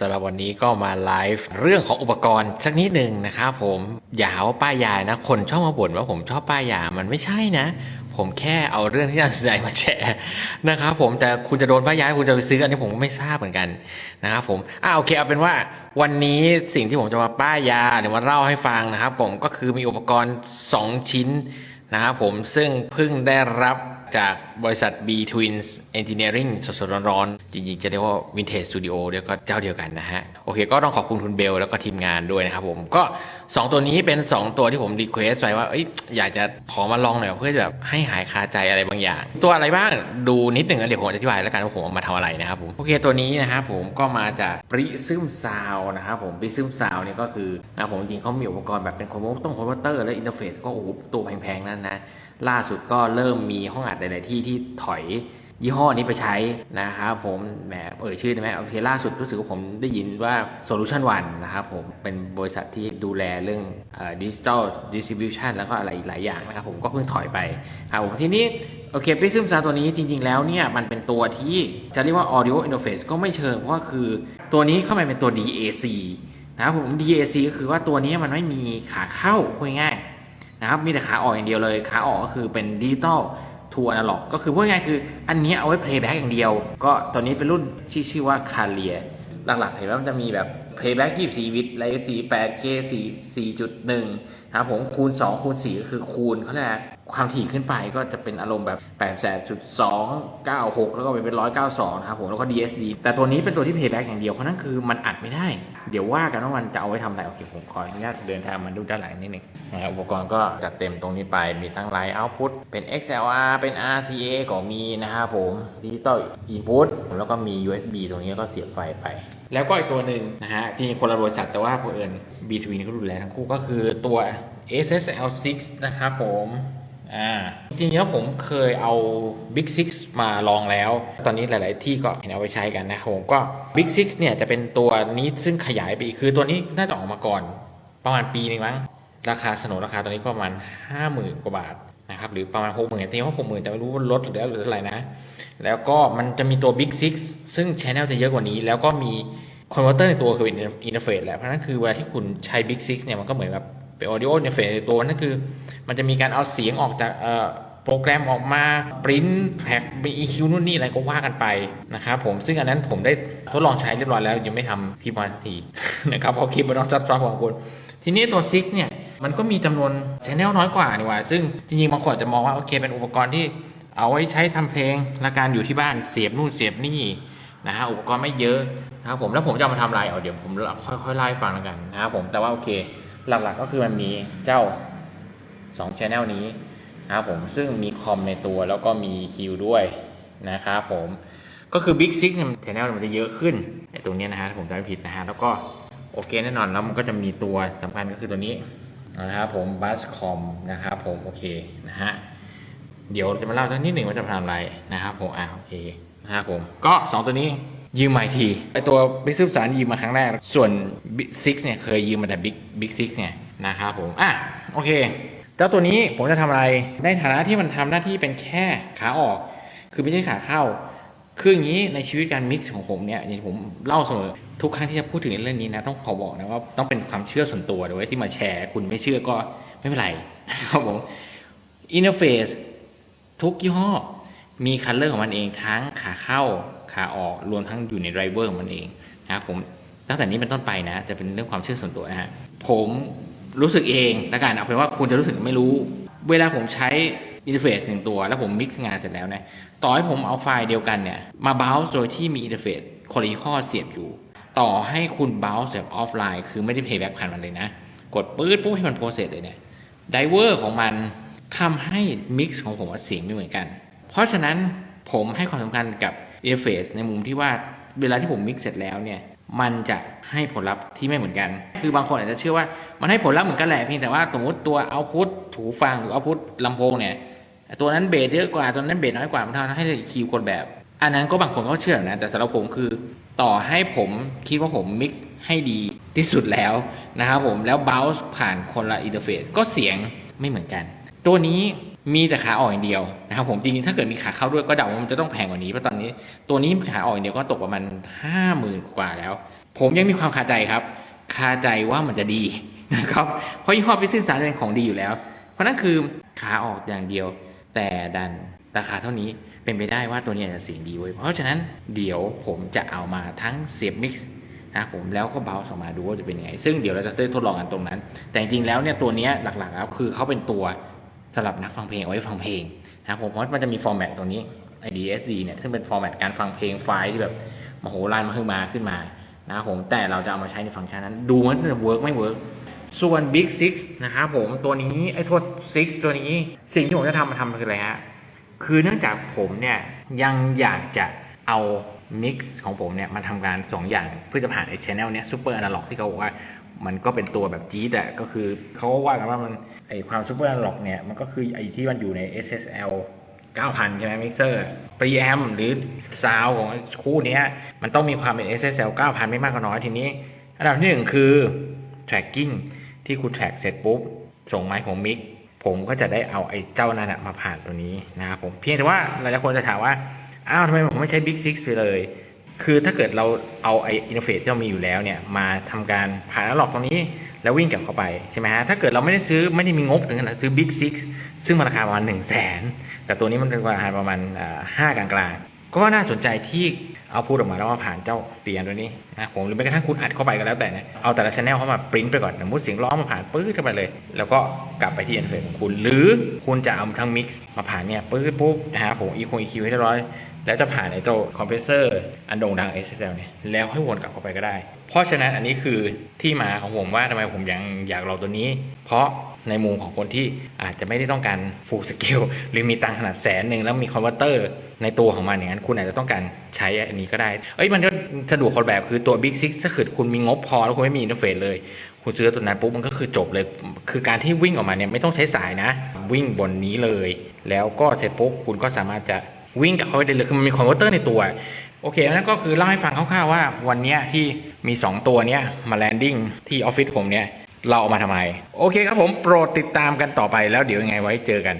สำหรับวันนี้ก็มาไลฟ์เรื่องของอุปกรณ์สักนิดหนึ่งนะครับผมอย่าหาว่าป้ายยานะ คนชอบมาบ่นว่าผมชอบป้ายยามันไม่ใช่นะ ผมแค่เอาเรื่องที่น่าสนใจมาแชร์นะครับผมแต่คุณจะโดนป้ายยาคุณจะไปซื้ออันนี้ผมก็ไม่ทราบเหมือนกันนะครับผมอ่าโอเคเอาเป็นว่าวันนี้สิ่งที่ผมจะมาป้ายยาหรือมาเล่าให้ฟังนะครับ ผมก็คือมีอุปกรณ์ 2 ชิ้นนะครับผมซึ่งเพิ่งได้รับจากบริษัท B Twins Engineering สดๆร้อนๆ จริงๆ จะเรียกว่า Vintage Studio เดียวก็เจ้าเดียวกันนะฮะ โอเคก็ต้องขอบคุณคุณเบลแล้วก็ทีมงานด้วยนะครับผมก็ 2 ตัวนี้เป็น 2 ตัวที่ผมรีเควสไปว่าอยอยากจะขอมาลองหน่อยเพื่อแบบให้หายคาใจอะไรบางอย่าง ตัวอะไรบ้างดูนิดหนึ่งเดี๋ยวผมอธิบายแล้วกันว่าผมมาทำอะไรนะครับผมโอเคตัวนี้นะครับผมก็มาจากปริซึมซาวนะครับผมปริซึมซาวนี่ก็คือนะผมจริงเขามีอุปกรณ์แบบเป็นคอมพิวต้องคอมพิวเตอร์และอินเทอร์เฟซก็โอ้โหตัวแพงๆนั่นนะล่าสุดก็เริ่มมีห้องอัดหลาย ๆ ที่ที่ถอยยี่ห้อนี้ไปใช้นะครับผมแหมเอ่ยชื่อได้ไหมโอเคล่าสุดรู้สึกว่าผมได้ยินว่า Solution One นะครับผมเป็นบริษัทที่ดูแลเรื่องดิจิ t a ลดิส t ิบิวชันแล้วก็อะไรอีกหลายอย่างนะครับผมก็เพิ่งถอยไปครับผมทีนี้โอเค p r i s m Sound ตัวนี้จริง ๆ แล้วเนี่ยมันเป็นตัวที่จะเรียกว่า Audio Interface ก็ไม่เชิงเพราะว่าคือตัวนี้เข้ามาเป็นตัว DAC นะครับผม DAC ก็คือว่าตัวนี้มันไม่มีขาเข้าพูดง่ายๆนะครับมีแต่ขาออกอย่างเดียวเลย ขาออกก็คือเป็นดิจิตอล ทูอนาล็อกก็คือพูดง่ายๆคืออันนี้เอาไว้เพลย์แบ็กอย่างเดียว ก็ตอนนี้เป็นรุ่นที่ชื่อว่าคาเลียหลักๆเห็นว่ามันจะมีแบบ เพลย์แบ็ก24 วิตไร48 k 4 4.1นะครับผมคูณ 2 คูณ 4 ก็คือคูณเขาเรียกอะความถี่ขึ้นไปก็จะเป็นอารมณ์แบบ88.296 แล้วก็ไปเป็น 192 นะครับผม แล้วก็ DSD แต่ตัวนี้เป็นตัวที่เพย์แบ็กอย่างเดียว เพราะนั่นคือมันอัดไม่ได้ เดี๋ยวว่ากันว่ามันจะเอาไว้ทำอะไร โอเค ผมขออนุญาตเดินทางมาดูด้านหลังนิดนึงนะครับอุปกรณ์ก็จัดเต็มตรงนี้ไป มีทั้งไลน์เอาพุตเป็น XLR เป็น RCA ก็มีนะครับผมดิจิตอลอินพุตแล้วก็มี USB ตรงนี้ก็เสียบไฟไป แล้วก็อีกตัวหนึ่งนะฮะที่คนละบริษัทแต่ว่าเพื่น B2B นี่ก็ดูแลทั้งคู่ก็คือตัว SSL6 นะครับผมอ่าจริงๆแล้วผมเคยเอา Big Six มาลองแล้ว ตอนนี้หลาย ๆ ที่ก็เห็นเอาไปใช้กันนะครับผมก็ Big Six เนี่ยจะเป็นตัวนี้ซึ่งขยายไปอีกคือตัวนี้น่าจะออกมาก่อน ประมาณปีนึงมั้งราคาสนนราคาตัวนี้ประมาณ 50,000 กว่าบาท นะครับหรือประมาณ60,000ตีว่า60,000แต่ไม่รู้ว่าลดหรือหรืออะไรนะ แล้วก็มันจะมีตัว Big Six ซึ่ง Channel จะเยอะกว่านี้ แล้วก็มีคอนเวอร์เตอร์ในตัวคือเป็นอินเทอร์เฟซแหละเพราะนั้นคือเวลาที่คุณใช้ Big Six เนี่ยมันก็เหมือนแบบเป็น audio interface ในตัวนั่นคือ มันจะมีการเอาเสียงออกจากโปรแกรมออกมาปริ้นแท็กมี EQ นู่นนี่อะไรก็ว่ากันไปนะครับผมซึ่งอันนั้นผมได้ทดลองใช้เรียบร้อยแล้วยังไม่ทำคลิปมาสักทีนะครับเพราะคลิปมันต้องซับซ้อนของคุณทีนี้ตัว6เนี่ย มันก็มีจำนวนชแนลน้อยกว่านี่หว่า ซึ่งจริงๆบางคนอาจจะมองว่าโอเคเป็นอุปกรณ์ที่เอาไว้ใช้ทำเพลงและการอยู่ที่บ้านเสียบนู่นเสียบนี่นะฮะอุปกรณ์ไม่เยอะนะครับผมแล้วผมจะมาทำอะไรเอาเดี๋ยวผมค่อยๆไล่ฟังแล้วกันนะครับผมแต่ว่าโอเคหลักๆก็คือมันมีเจ้า2 Channel นี้นะครับผมซึ่งมีคอมในตัวแล้วก็มีคิวด้วยนะครับผมก็คือ Big Six เนี่ย Channel มันจะเยอะขึ้นไอ้ตรงเนี้ยนะฮะถ้าผมจำไม่ผิดนะฮะแล้วก็โอเคแน่นอนแล้วมันก็จะมีตัวสำคัญก็คือตัวนี้ นะครับผม Bus Com นะครับผมโอเคนะฮะเดี๋ยวจะมาเล่าสักนิดหนึ่งว่าจะทำอะไรนะครับผมอ่าโอเคนะครับผมก็ 2 ตัวนี้ยืมมาทีไอตัว Big Six สารยืมมาครั้งแรก ส่วน Big Six เนี่ยเคยยืมมาแต่ Big Big Six เนี่ยนะครับผมอะโอเคเจ้าตัวนี้ผมจะทำอะไรในฐานะที่มันทำหน้าที่เป็นแค่ขาออก คือไม่ใช่ขาเข้า คืออย่างนี้ในชีวิตการมิกซ์ของผมเนี่ยอย่างผมเล่าเสมอทุกครั้งที่จะพูดถึงเรื่องนี้นะต้องขอบอกนะว่าต้องเป็นความเชื่อส่วนตัวด้วยที่มาแชร์ คุณไม่เชื่อก็ไม่เป็นไรครับผมอินเทอร์เฟซทุกยี่ห้อมีคัลเลอร์ของมันเองทั้งขาเข้าขาออกรวมทั้งอยู่ในไดรเวอร์ของมันเองนะครับผมตั้งแต่นี้เป็นต้นไปนะ จะเป็นเรื่องความเชื่อส่วนตัวนะฮะผมรู้สึกเองและกันเอาเป็นว่าคุณจะรู้สึกไม่รู้ เวลาผมใช้ อินเทอร์เฟซหนึ่งตัว แล้วผมมิกซ์งานเสร็จแล้วนี่ยต่อให้ผมเอาไฟล์เดียวกันเนี่ยมาเบ u ส์โดยที่มีอินเทอร์เฟซคนละยี่ห้อเสียบอยู่ ต่อให้คุณเบ u ส์แบบออฟไลน์ คือไม่ได้เพย์แบ็กผ่านมันเลยนะ กดปื๊ดปุ๊บให้มันโปรเซสเลยเนี่ยไดเวอร์ของมันทำให้มิกซ์ของผมเสียงไม่เหมือนกัน เพราะฉะนั้นผมให้ความสำคัญกับอินเทอร์เฟซในมุมที่ว่าเวลาที่ผมมิกซ์เสร็จแล้วเนี่ยมันจะให้ผลลัพธ์ที่ไม่เหมือนกัน คือบางคนอาจจะเชื่อว่า มันให้ผลลัพธ์เหมือนกันแหละเพียงแต่ว่าสมมติตัวเอาพุทถูฟังหรือเอาพุทลำโพงเนี่ยตัวนั้นเบสเยอะกว่าตัวนั้นเบสน้อยกว่ามันทำให้คีย์คนแบบ อันนั้นก็บางคนก็เชื่อนะแต่สำหรับผมคือต่อให้ผมคิดว่าผมมิกให้ดีที่สุดแล้วนะครับผมแล้วเบลส์ผ่านคนละอินเทอร์เฟซก็เสียงไม่เหมือนกัน ตัวนี้มีแต่ขาออกอย่างเดียวนะครับผมจริงๆถ้าเกิดมีขาเข้าด้วยก็เดาว่ามันจะต้องแพงกว่านี้เพราะตอนนี้ ตัวนี้ขาออกอย่างเดียวก็ตกประมาณห้าหมื่นกว่าแล้ว ผมยังมีความคาใจครับ คาใจว่ามันจะดี นะครับเพราะยี่ห้อพิซซิ่งสารเป็นของดีอยู่แล้ว เพราะนั่นคือขาออกอย่างเดียว แต่ดันราคาเท่านี้เป็นไปได้ว่าตัวนี้จะเสียงดีเว้ยเพราะฉะนั้นเดี๋ยวผมจะเอามาทั้งเสียบมิกซ์นะผมแล้วก็เบาส์ออกมาดูว่าจะเป็นยังไง ซึ่งเดี๋ยวเราจะได้ทดลองกันตรงนั้น แต่จริงๆแล้วเนี่ยตัวนี้หลักๆแล้วคือเขาเป็นตัวสำหรับนักฟังเพลงเอาไว้ฟังเพลงนะผมเพราะมันจะมีฟอร์แมตตรงนี้ IDSD เนี่ยซึ่งเป็นฟอร์แมตการฟังเพลงไฟล์ที่แบบมโหฬารมาขึ้นมาขึ้นมานะครับผมแต่เราจะเอามาใช้ในฟังก์ชันนั้น ดูว่าจะเวิร์กไม่เวิร์ก ส่วน Big Six นะครับผมตัวนี้ไอ้โทษ6ตัวนี้สิ่งที่ผมจะทำมาทำคืออะไรฮะคือเนื่องจากผมเนี่ยยังอยากจะเอามิกซ์ของผมเนี่ยมาทำการสองอย่างเพื่อจะผ่านไอ้ชแนลเนี้ยซูเปอร์อนาล็อกที่เขาบอกว่ามันก็เป็นตัวแบบจี๊ดอะก็คือเขาว่ากันว่ามันไอความซูเปอร์อนาล็อกเนี่ยมันก็คือไอที่มันอยู่ใน SSL 9,000 ใช่ไหมมิกเซอร์ preamp หรือซาวของคู่นี้มันต้องมีความเป็น SSL 9,000 ไม่มากก็น้อยทีนี้ อันดับที่หนึ่งคือ tracking ที่คุณ track เสร็จปุ๊บ ส่งไม้ผมมิก ผมก็จะได้เอาไอ้เจ้านั้นะมาผ่านตัวนี้นะครับผมเพียงแต่ว่าหลายคนจะถามว่าอ้าวทำไมผมไม่ใช้ Big Six ไปเลย คือถ้าเกิดเราเอาไอ้อินเทอร์เฟซที่เรามีอยู่แล้วเนี่ยมาทำการผ่านแล้วหลอกตรงนี้แล้ววิ่งกลับเข้าไปใช่ไหมฮะถ้าเกิดเราไม่ได้ซื้อไม่ได้มีงบถึงขนาดซื้อ Big Six ซึ่งมันราคาประมาณ1 0 0 0 0แสนแต่ตัวนี้มันเป็นราคาประมาณอ่าห้ากลางๆก็น่าสนใจที่ เอาพูดออกมาแล้วมาผ่านเจ้าเตียนตัวนี้นะผมหรือแม้กระทั่งคุณอัดเข้าไปก็แล้วแต่นะเอาแต่ละชแนลเข้ามาปริ้นไปก่อนสมมติเสียงร้องมาผ่านปื้ดเข้าไปเลย แล้วก็กลับไปที่อินเฟอร์เฟซของคุณ หรือคุณจะเอาทั้งมิกซ์มาผ่านเนี่ยปื้ดปุ๊บนะฮะผมอีโคอีคิวให้เรียบร้อย แล้วจะผ่านไอ้เจ้าคอมเพรสเซอร์อันโด่งดัง SSL เนี่ยแล้วให้วนกลับเข้าไปก็ได้ เพราะฉะนั้นอันนี้คือที่มาของผมว่าทำไมผมยังอยากลองตัวนี้ เพราะในมุมของคนที่อาจจะไม่ได้ต้องการ full scale หรือมีตังขนาดแสนหนึ่งแล้วมีคอนเวอร์เตอร์ในตัวของมันอย่างนั้น คุณอาจจะต้องการใช้อันนี้ก็ได้ เอ้ยมันก็สะดวกคนแบบคือตัว Big Six ถ้าเกิดคุณมีงบพอแล้วคุณไม่มีอินเทอร์เฟซเลย คุณซื้อตัวนั้นปุ๊บมันก็คือจบเลย คือการที่วิ่งออกมาเนี่ยไม่ต้องใช้สายนะ วิ่งบนนี้เลย แล้วก็เสร็จปุ๊บคุณก็สามารถจะ วิ่งกับเขาไปได้เลยคือมันมีคอนเวอร์เตอร์ในตัว โอเคนั่นก็คือเล่าให้ฟังคร่าวๆว่า วันนี้ที่มี 2 ตัวเนี้ยมาแลนดิ้งที่ออฟฟิศผมเนี่ยเราเอามาทำไม โอเคครับผมโปรดติดตามกันต่อไปแล้วเดี๋ยวยังไงไว้เจอกัน